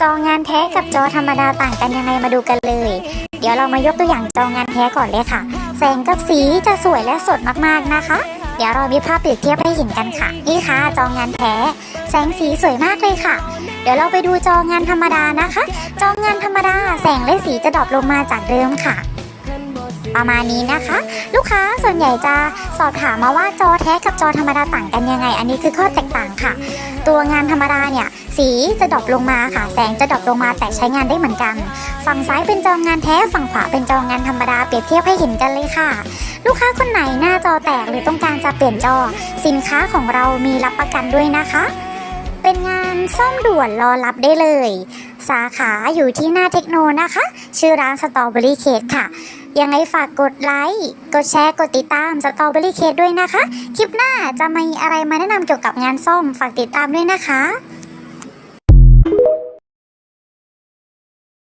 จองานแท้กับจอธรรมดาต่างกันยังไงมาดูกันเลย เดี๋ยวเรามายกตัวอย่างจองานแท้ก่อนเลยค่ะ แสงกับสีจะสวยและสดมากๆนะคะ เดี๋ยวเรามีภาพเปรียบเทียบให้เห็นกันค่ะ นี่ค่ะจองานแท้ แสงสีสวยมากเลยค่ะ เดี๋ยวเราไปดูจองานธรรมดานะคะ จองานธรรมดา แสงและสีจะดรอปลงมาจากเดิมค่ะประมาณนี้นะคะ ลูกค้าส่วนใหญ่จะสอบถามมาว่าจอแท้กับจอธรรมดาต่างกันยังไง อันนี้คือข้อแตกต่างค่ะ ตัวงานธรรมดาเนี่ย สีจะดรอปลงมาค่ะ แสงจะดรอปลงมาแต่ใช้งานได้เหมือนกัน ฝั่งซ้ายเป็นจองานแท้ฝั่งขวาเป็นจองานธรรมดาเปรียบเทียบให้เห็นกันเลยค่ะ ลูกค้าคนไหนหน้าจอแตกหรือต้องการจะเปลี่ยนจอ สินค้าของเรามีรับประกันด้วยนะคะ เป็นงานซ่อมด่วนรอรับได้เลย สาขาอยู่ที่หน้าเทคโนนะคะ ชื่อร้านสตรอเบอรี่เคกค่ะ ยังไงฝากกดไลค์ กดแชร์ กดติดตามสตรอเบอรี่เคด้วยนะคะ คลิปหน้าจะมีอะไรมาแนะนำเกี่ยวกับงานซ่อมฝากติดตามด้วยนะคะ